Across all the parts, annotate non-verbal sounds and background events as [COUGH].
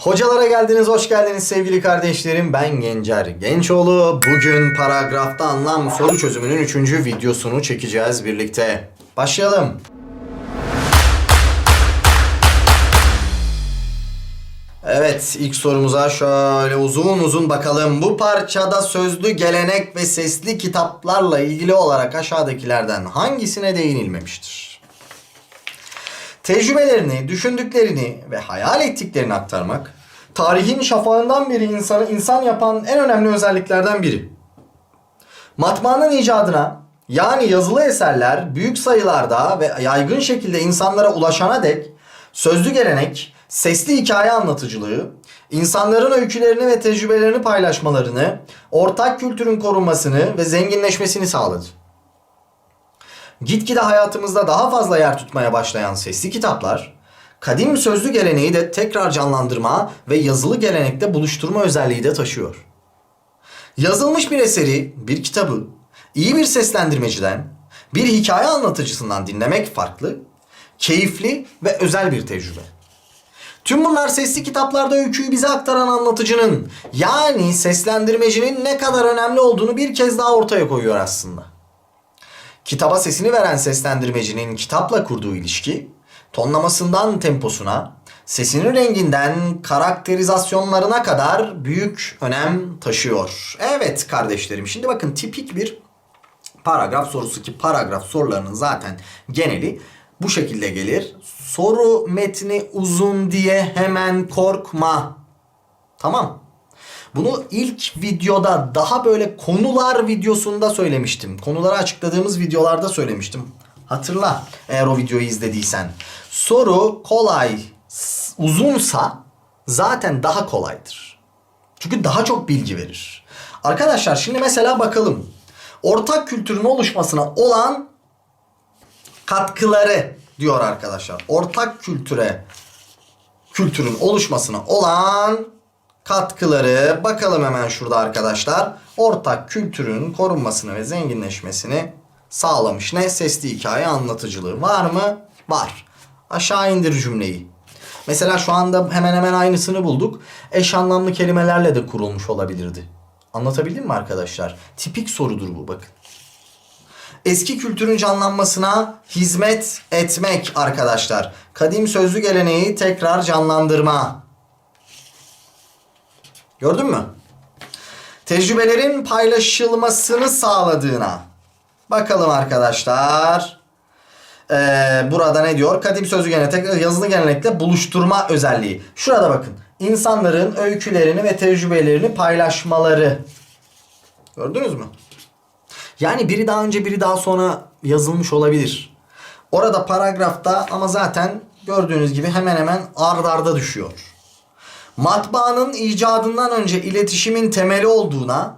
Hocalara geldiniz, hoş geldiniz sevgili kardeşlerim. Ben Gencer Gençoğlu. Bugün paragrafta anlam soru çözümünün 3. videosunu çekeceğiz birlikte. Başlayalım. Evet, ilk sorumuza şöyle uzun uzun bakalım. Bu parçada sözlü gelenek ve sesli kitaplarla ilgili olarak aşağıdakilerden hangisine değinilmemiştir? Tecrübelerini, düşündüklerini ve hayal ettiklerini aktarmak, tarihin şafağından beri insanı insan yapan en önemli özelliklerden biri. Matbaanın icadına, yani yazılı eserler büyük sayılarda ve yaygın şekilde insanlara ulaşana dek sözlü gelenek, sesli hikaye anlatıcılığı, insanların öykülerini ve tecrübelerini paylaşmalarını, ortak kültürün korunmasını ve zenginleşmesini sağladı. Gitgide hayatımızda daha fazla yer tutmaya başlayan sesli kitaplar, kadim sözlü geleneği de tekrar canlandırma ve yazılı gelenekte buluşturma özelliği de taşıyor. Yazılmış bir eseri, bir kitabı, iyi bir seslendirmeciden, bir hikaye anlatıcısından dinlemek farklı, keyifli ve özel bir tecrübe. Tüm bunlar sesli kitaplarda öyküyü bize aktaran anlatıcının yani seslendirmecinin ne kadar önemli olduğunu bir kez daha ortaya koyuyor aslında. Kitaba sesini veren seslendirmecinin kitapla kurduğu ilişki, tonlamasından temposuna, sesinin renginden karakterizasyonlarına kadar büyük önem taşıyor. Evet kardeşlerim şimdi bakın tipik bir paragraf sorusu ki paragraf sorularının zaten geneli bu şekilde gelir. Soru metni uzun diye hemen korkma. Tamam. Bunu ilk videoda daha böyle konular videosunda söylemiştim. Konuları açıkladığımız videolarda söylemiştim. Hatırla eğer o videoyu izlediysen. Soru kolay, uzunsa zaten daha kolaydır. Çünkü daha çok bilgi verir. Arkadaşlar şimdi mesela bakalım. Ortak kültürün oluşmasına olan katkıları diyor arkadaşlar. Ortak kültüre kültürün oluşmasına olan katkıları bakalım hemen şurada arkadaşlar. Ortak kültürün korunmasını ve zenginleşmesini sağlamış. Ne? Sesli hikaye anlatıcılığı var mı? Var. Aşağı indir cümleyi. Mesela şu anda hemen hemen aynısını bulduk. Eş anlamlı kelimelerle de kurulmuş olabilirdi. Anlatabildim mi arkadaşlar? Tipik sorudur bu bakın. Eski kültürün canlanmasına hizmet etmek arkadaşlar. Kadim sözlü geleneği tekrar canlandırma. Gördün mü? Tecrübelerin paylaşılmasını sağladığına. Bakalım arkadaşlar. Ee, burada ne diyor? Kadim sözlü gelenek tekrar yazılı gelenekle buluşturma özelliği. Şurada bakın. İnsanların öykülerini ve tecrübelerini paylaşmaları. Gördünüz mü? Yani biri daha önce biri daha sonra yazılmış olabilir. Orada paragrafta ama zaten gördüğünüz gibi hemen hemen ard arda düşüyor. Matbaanın icadından önce iletişimin temeli olduğuna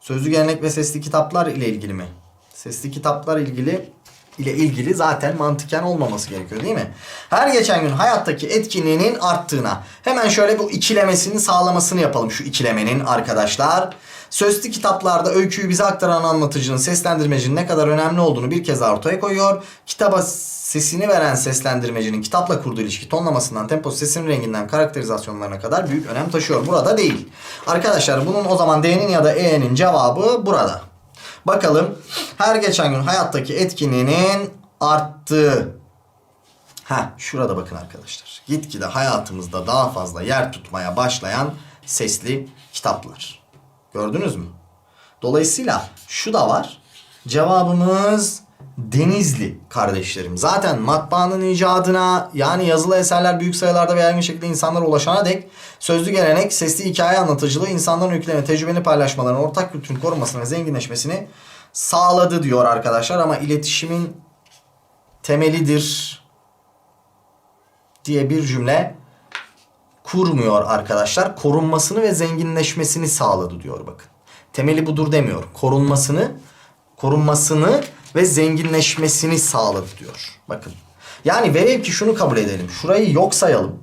sözlü gelenek ve sesli kitaplar ile ilgili mi? Sesli kitaplar ilgili ile ilgili zaten mantıken olmaması gerekiyor değil mi? Her geçen gün hayattaki etkinliğinin arttığına. Hemen şöyle bu ikilemesini sağlamasını yapalım şu ikilemenin arkadaşlar. Sözlü kitaplarda öyküyü bize aktaran anlatıcının, seslendirmecinin ne kadar önemli olduğunu bir kez ortaya koyuyor. Kitaba sesini veren seslendirmecinin kitapla kurduğu ilişki tonlamasından, temposu, sesinin renginden, karakterizasyonlarına kadar büyük önem taşıyor. Burada değil. Arkadaşlar bunun o zaman D'nin ya da E'nin cevabı burada. Bakalım her geçen gün hayattaki etkinliğinin arttığı. Ha şurada bakın arkadaşlar. Gitgide hayatımızda daha fazla yer tutmaya başlayan sesli kitaplar. Gördünüz mü? Dolayısıyla şu da var. Cevabımız Denizli kardeşlerim. Zaten matbaanın icadına yani yazılı eserler büyük sayılarda ve yaygın şekilde insanlara ulaşana dek sözlü gelenek, sesli hikaye anlatıcılığı insanların öykülerini, tecrübeni paylaşmalarını, ortak kültürün korunmasını ve zenginleşmesini sağladı diyor arkadaşlar. Ama iletişimin temelidir diye bir cümle kurmuyor arkadaşlar. Korunmasını ve zenginleşmesini sağladı diyor bakın. Temeli budur demiyor. Korunmasını, korunmasını ve zenginleşmesini sağladı diyor. Bakın. Yani velev ki şunu kabul edelim. Şurayı yok sayalım.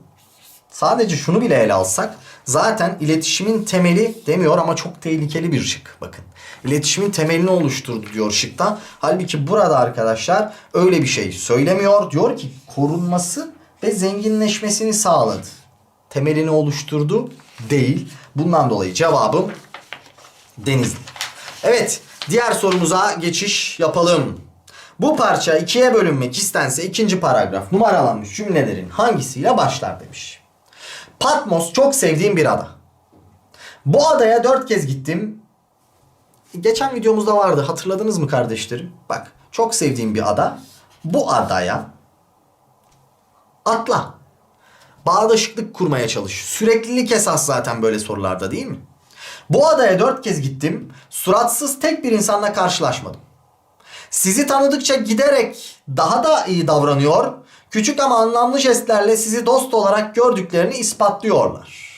Sadece şunu bile ele alsak zaten iletişimin temeli demiyor ama çok tehlikeli bir şık. Bakın. İletişimin temelini oluşturdu diyor şıkta. Halbuki burada arkadaşlar öyle bir şey söylemiyor. Diyor ki korunması ve zenginleşmesini sağladı. Temelini oluşturdu? Değil. Bundan dolayı cevabım Denizli. Evet, diğer sorumuza geçiş yapalım. Bu parça ikiye bölünmek istense ikinci paragraf numaralanmış cümlelerin hangisiyle başlar demiş. Patmos çok sevdiğim bir ada. Bu adaya dört kez gittim. Geçen videomuzda vardı hatırladınız mı kardeşlerim? Bak çok sevdiğim bir ada. Bu adaya atla. Bağdaşıklık kurmaya çalış. Süreklilik esas zaten böyle sorularda değil mi? Bu adaya dört kez gittim. Suratsız tek bir insanla karşılaşmadım. Sizi tanıdıkça giderek daha da iyi davranıyor. Küçük ama anlamlı jestlerle sizi dost olarak gördüklerini ispatlıyorlar.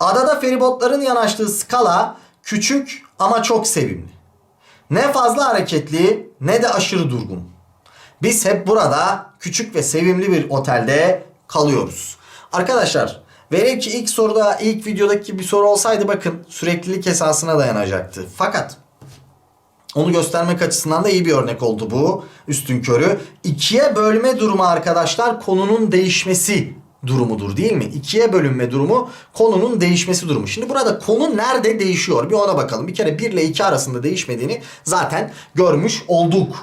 Adada feribotların yanaştığı skala küçük ama çok sevimli. Ne fazla hareketli ne de aşırı durgun. Biz hep burada küçük ve sevimli bir otelde kalıyoruz. Arkadaşlar velev ki ilk soruda ilk videodaki bir soru olsaydı bakın süreklilik esasına dayanacaktı. Fakat onu göstermek açısından da iyi bir örnek oldu bu üstün körü. İkiye bölme durumu arkadaşlar konunun değişmesi durumudur değil mi? İkiye bölünme durumu konunun değişmesi durumu. Şimdi burada konu nerede değişiyor? Bir ona bakalım. Bir kere 1 ile 2 arasında değişmediğini zaten görmüş olduk.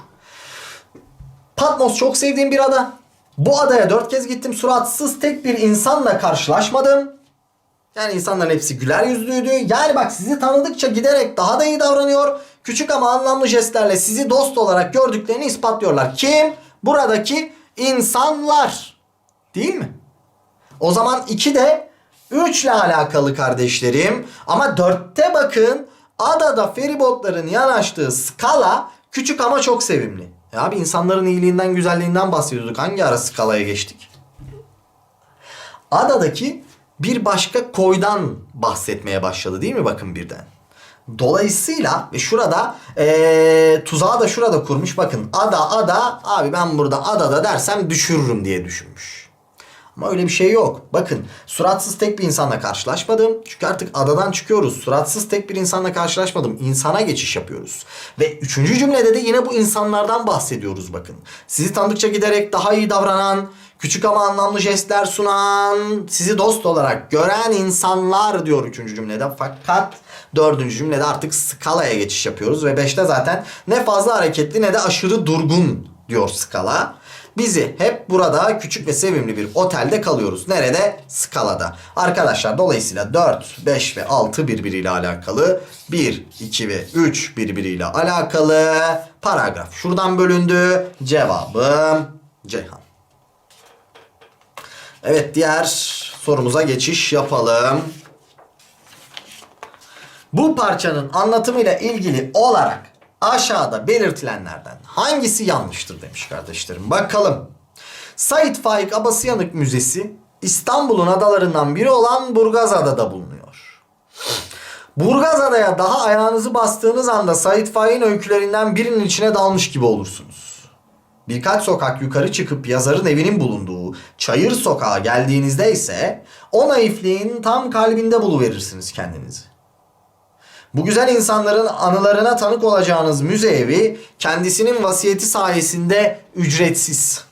Patmos çok sevdiğim bir ada. Bu adaya dört kez gittim. Suratsız tek bir insanla karşılaşmadım. Yani insanların hepsi güler yüzlüydü. Yani bak sizi tanıdıkça giderek daha da iyi davranıyor. Küçük ama anlamlı jestlerle sizi dost olarak gördüklerini ispatlıyorlar. Kim? Buradaki insanlar. Değil mi? O zaman 2 de 3 ile alakalı kardeşlerim. Ama 4'te bakın adada feribotların yanaştığı skala küçük ama çok sevimli. Ya abi insanların iyiliğinden güzelliğinden bahsediyorduk. Hangi ara skalaya geçtik? Adadaki bir başka koydan bahsetmeye başladı değil mi bakın birden. Dolayısıyla ve şurada eee tuzağı da şurada kurmuş. Bakın ada ada abi ben burada adada dersem düşürürüm diye düşünmüş. Ama öyle bir şey yok. Bakın suratsız tek bir insanla karşılaşmadım. Çünkü artık adadan çıkıyoruz. Suratsız tek bir insanla karşılaşmadım. İnsana geçiş yapıyoruz. Ve üçüncü cümlede de yine bu insanlardan bahsediyoruz bakın. Sizi tanıdıkça giderek daha iyi davranan, küçük ama anlamlı jestler sunan, sizi dost olarak gören insanlar diyor üçüncü cümlede. Fakat dördüncü cümlede artık skalaya geçiş yapıyoruz. Ve beşte zaten ne fazla hareketli ne de aşırı durgun diyor skala. Bizi hep burada küçük ve sevimli bir otelde kalıyoruz. Nerede? Skalada. Arkadaşlar dolayısıyla 4, 5 ve 6 birbiriyle alakalı. 1, 2 ve 3 birbiriyle alakalı. Paragraf şuradan bölündü. Cevabım Ceyhan. Evet diğer sorumuza geçiş yapalım. Bu parçanın anlatımıyla ilgili olarak aşağıda belirtilenlerden hangisi yanlıştır demiş kardeşlerim. Bakalım. Said Faik Abasıyanık Müzesi İstanbul'un adalarından biri olan Burgazada'da bulunuyor. Burgazada'ya daha ayağınızı bastığınız anda Said Faik'in öykülerinden birinin içine dalmış gibi olursunuz. Birkaç sokak yukarı çıkıp yazarın evinin bulunduğu Çayır Sokağa geldiğinizde ise o naifliğin tam kalbinde buluverirsiniz kendinizi. Bu güzel insanların anılarına tanık olacağınız müze evi kendisinin vasiyeti sayesinde ücretsiz.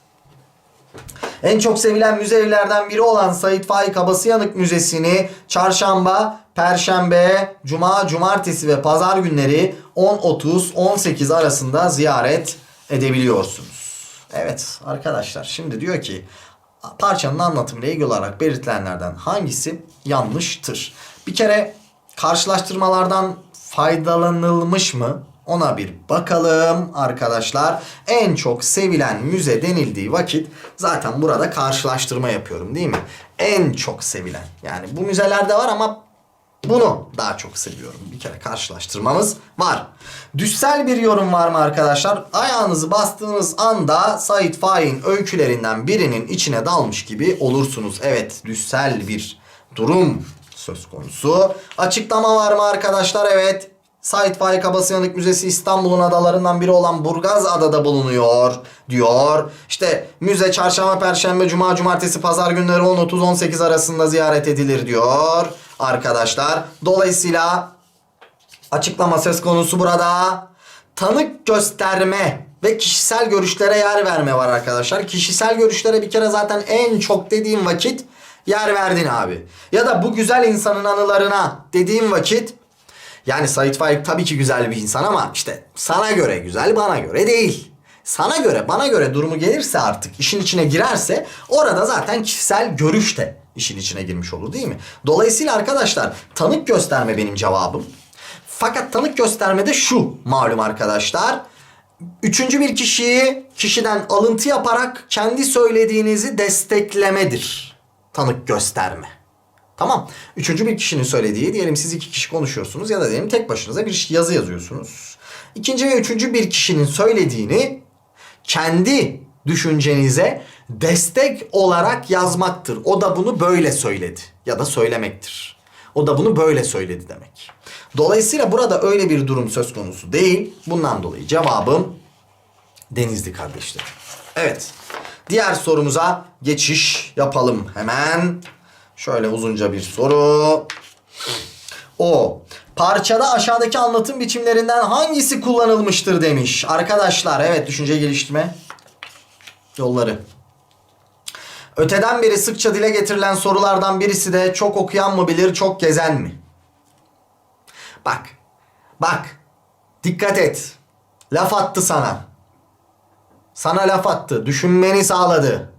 En çok sevilen müze evlerden biri olan Said Faik Abasıyanık Müzesi'ni çarşamba, perşembe, cuma, cumartesi ve pazar günleri 10.30-18 arasında ziyaret edebiliyorsunuz. Evet arkadaşlar şimdi diyor ki parçanın anlatımıyla ilgili olarak belirtilenlerden hangisi yanlıştır? Bir kere karşılaştırmalardan faydalanılmış mı? Ona bir bakalım arkadaşlar. En çok sevilen müze denildiği vakit zaten burada karşılaştırma yapıyorum değil mi? En çok sevilen. Yani bu müzelerde var ama bunu daha çok seviyorum. Bir kere karşılaştırmamız var. Düşsel bir yorum var mı arkadaşlar? Ayağınızı bastığınız anda Said Faik'in öykülerinden birinin içine dalmış gibi olursunuz. Evet düşsel bir durum söz konusu. Açıklama var mı arkadaşlar? Evet. Said Faik Abasıyanık Müzesi İstanbul'un adalarından biri olan Burgaz Adada bulunuyor diyor. İşte müze çarşamba, perşembe, cuma, cumartesi, pazar günleri 10.30-18 arasında ziyaret edilir diyor arkadaşlar. Dolayısıyla açıklama söz konusu burada. Tanık gösterme ve kişisel görüşlere yer verme var arkadaşlar. Kişisel görüşlere bir kere zaten en çok dediğim vakit yer verdin abi. Ya da bu güzel insanın anılarına dediğim vakit yani Sait Faik tabii ki güzel bir insan ama işte sana göre güzel bana göre değil. Sana göre bana göre durumu gelirse artık işin içine girerse orada zaten kişisel görüş de işin içine girmiş olur değil mi? Dolayısıyla arkadaşlar tanık gösterme benim cevabım. Fakat tanık göstermede şu malum arkadaşlar. Üçüncü bir kişiyi kişiden alıntı yaparak kendi söylediğinizi desteklemedir. Tanık gösterme. Tamam. Üçüncü bir kişinin söylediği diyelim siz iki kişi konuşuyorsunuz ya da diyelim tek başınıza bir yazı yazıyorsunuz. İkinci ve üçüncü bir kişinin söylediğini kendi düşüncenize destek olarak yazmaktır. O da bunu böyle söyledi ya da söylemektir. O da bunu böyle söyledi demek. Dolayısıyla burada öyle bir durum söz konusu değil. Bundan dolayı cevabım Denizli kardeşlerim. Evet. Diğer sorumuza geçiş yapalım hemen. Şöyle uzunca bir soru. O parçada aşağıdaki anlatım biçimlerinden hangisi kullanılmıştır demiş. Arkadaşlar evet düşünce geliştirme yolları. Öteden beri sıkça dile getirilen sorulardan birisi de çok okuyan mı bilir çok gezen mi? Bak. Bak. Dikkat et. Laf attı sana. Sana laf attı. Düşünmeni sağladı.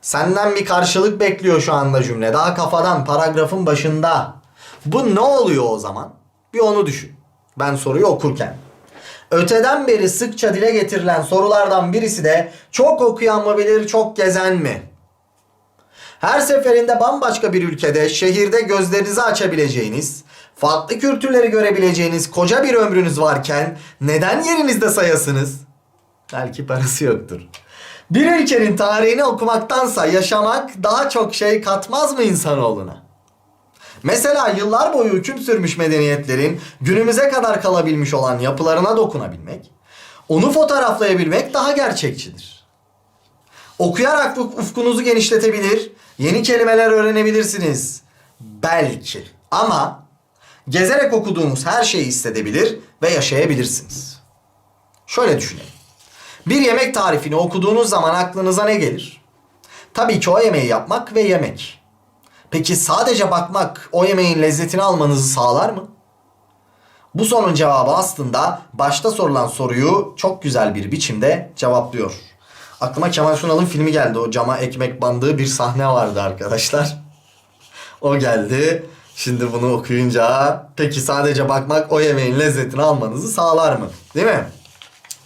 Senden bir karşılık bekliyor şu anda cümle. Daha kafadan paragrafın başında. Bu ne oluyor o zaman? Bir onu düşün. Ben soruyu okurken. Öteden beri sıkça dile getirilen sorulardan birisi de çok okuyan mı bilir çok gezen mi? Her seferinde bambaşka bir ülkede, şehirde gözlerinizi açabileceğiniz, farklı kültürleri görebileceğiniz koca bir ömrünüz varken neden yerinizde sayasınız? Belki parası yoktur. Bir ülkenin tarihini okumaktansa yaşamak daha çok şey katmaz mı insanoğluna? Mesela yıllar boyu hüküm sürmüş medeniyetlerin günümüze kadar kalabilmiş olan yapılarına dokunabilmek, onu fotoğraflayabilmek daha gerçekçidir. Okuyarak uf- ufkunuzu genişletebilir, yeni kelimeler öğrenebilirsiniz. Belki. Ama gezerek okuduğunuz her şeyi hissedebilir ve yaşayabilirsiniz. Şöyle düşünelim. Bir yemek tarifini okuduğunuz zaman aklınıza ne gelir? Tabii ki o yemeği yapmak ve yemek. Peki sadece bakmak o yemeğin lezzetini almanızı sağlar mı? Bu sorunun cevabı aslında başta sorulan soruyu çok güzel bir biçimde cevaplıyor. Aklıma Kemal Sunal'ın filmi geldi. O cama ekmek bandığı bir sahne vardı arkadaşlar. O geldi. Şimdi bunu okuyunca peki sadece bakmak o yemeğin lezzetini almanızı sağlar mı? Değil mi?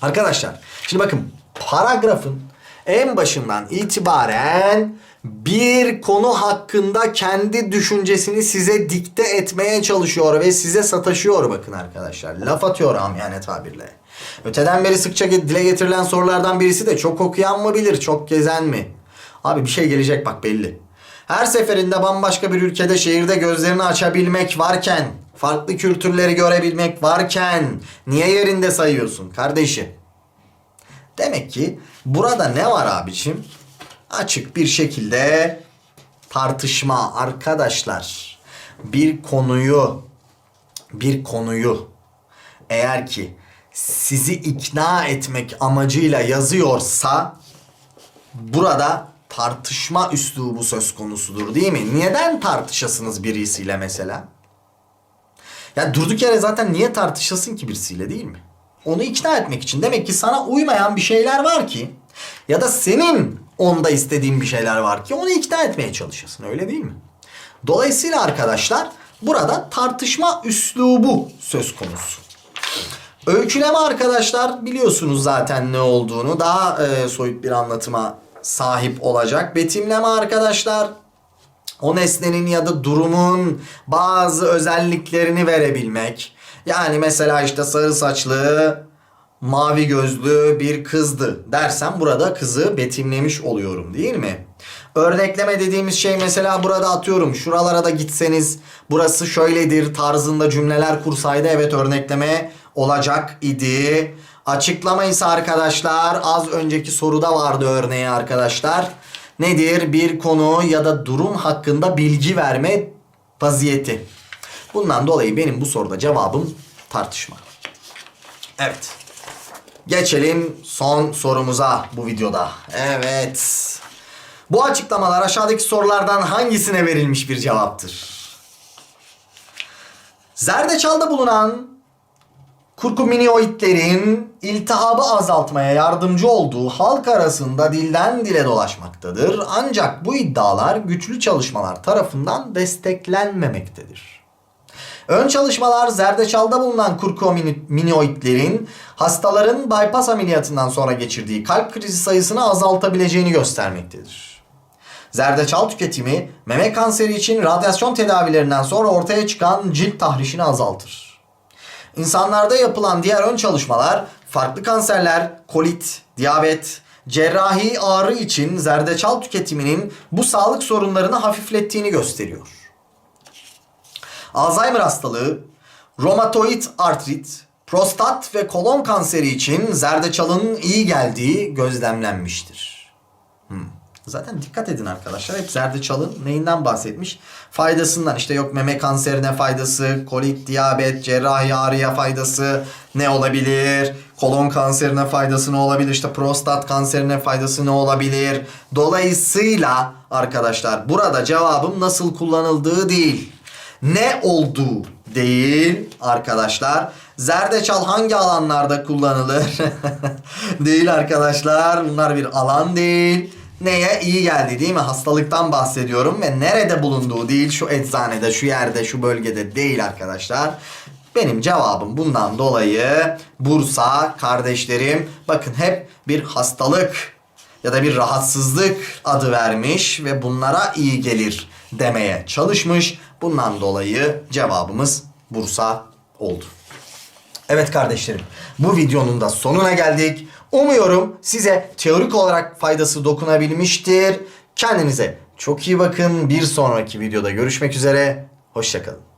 Arkadaşlar şimdi bakın paragrafın en başından itibaren bir konu hakkında kendi düşüncesini size dikte etmeye çalışıyor ve size sataşıyor bakın arkadaşlar. Laf atıyor amiyane tabirle. Öteden beri sıkça dile getirilen sorulardan birisi de çok okuyan mı bilir, çok gezen mi? Abi bir şey gelecek bak belli. Her seferinde bambaşka bir ülkede şehirde gözlerini açabilmek varken, farklı kültürleri görebilmek varken niye yerinde sayıyorsun kardeşim? Demek ki burada ne var abicim? Açık bir şekilde tartışma arkadaşlar. Bir konuyu bir konuyu eğer ki sizi ikna etmek amacıyla yazıyorsa burada tartışma üslubu söz konusudur değil mi? Neden tartışasınız birisiyle mesela? Ya durduk yere zaten niye tartışasın ki birisiyle değil mi? Onu ikna etmek için. Demek ki sana uymayan bir şeyler var ki ya da senin onda istediğin bir şeyler var ki onu ikna etmeye çalışasın öyle değil mi? Dolayısıyla arkadaşlar burada tartışma üslubu söz konusu. Öyküleme arkadaşlar biliyorsunuz zaten ne olduğunu daha e, soyut bir anlatıma sahip olacak. Betimleme arkadaşlar o nesnenin ya da durumun bazı özelliklerini verebilmek. Yani mesela işte sarı saçlı, mavi gözlü bir kızdı dersem burada kızı betimlemiş oluyorum değil mi? Örnekleme dediğimiz şey mesela burada atıyorum şuralara da gitseniz burası şöyledir tarzında cümleler kursaydı evet örnekleme olacak idi. Açıklama ise arkadaşlar az önceki soruda vardı örneği arkadaşlar. Nedir? Bir konu ya da durum hakkında bilgi verme vaziyeti. Bundan dolayı benim bu soruda cevabım tartışma. Evet. Geçelim son sorumuza bu videoda. Evet. Bu açıklamalar aşağıdaki sorulardan hangisine verilmiş bir cevaptır? Zerdeçalda bulunan kurkuminoidlerin iltihabı azaltmaya yardımcı olduğu halk arasında dilden dile dolaşmaktadır. Ancak bu iddialar güçlü çalışmalar tarafından desteklenmemektedir. Ön çalışmalar zerdeçalda bulunan kurkuminoidlerin hastaların bypass ameliyatından sonra geçirdiği kalp krizi sayısını azaltabileceğini göstermektedir. Zerdeçal tüketimi meme kanseri için radyasyon tedavilerinden sonra ortaya çıkan cilt tahrişini azaltır. İnsanlarda yapılan diğer ön çalışmalar farklı kanserler, kolit, diyabet, cerrahi ağrı için zerdeçal tüketiminin bu sağlık sorunlarını hafiflettiğini gösteriyor. Alzheimer hastalığı, romatoid artrit, prostat ve kolon kanseri için zerdeçalın iyi geldiği gözlemlenmiştir. Hmm. Zaten dikkat edin arkadaşlar. Hep zerdeçalın neyinden bahsetmiş? Faydasından. İşte yok meme kanserine faydası, kolit, diyabet, cerrahi ağrıya faydası ne olabilir? Kolon kanserine faydası ne olabilir? İşte prostat kanserine faydası ne olabilir? Dolayısıyla arkadaşlar burada cevabım nasıl kullanıldığı değil. Ne olduğu değil arkadaşlar. Zerdeçal hangi alanlarda kullanılır? [LAUGHS] değil arkadaşlar. Bunlar bir alan değil neye iyi geldi değil mi? Hastalıktan bahsediyorum ve nerede bulunduğu değil şu eczanede, şu yerde, şu bölgede değil arkadaşlar. Benim cevabım bundan dolayı Bursa kardeşlerim bakın hep bir hastalık ya da bir rahatsızlık adı vermiş ve bunlara iyi gelir demeye çalışmış. Bundan dolayı cevabımız Bursa oldu. Evet kardeşlerim bu videonun da sonuna geldik. Umuyorum size teorik olarak faydası dokunabilmiştir. Kendinize çok iyi bakın. Bir sonraki videoda görüşmek üzere. Hoşçakalın.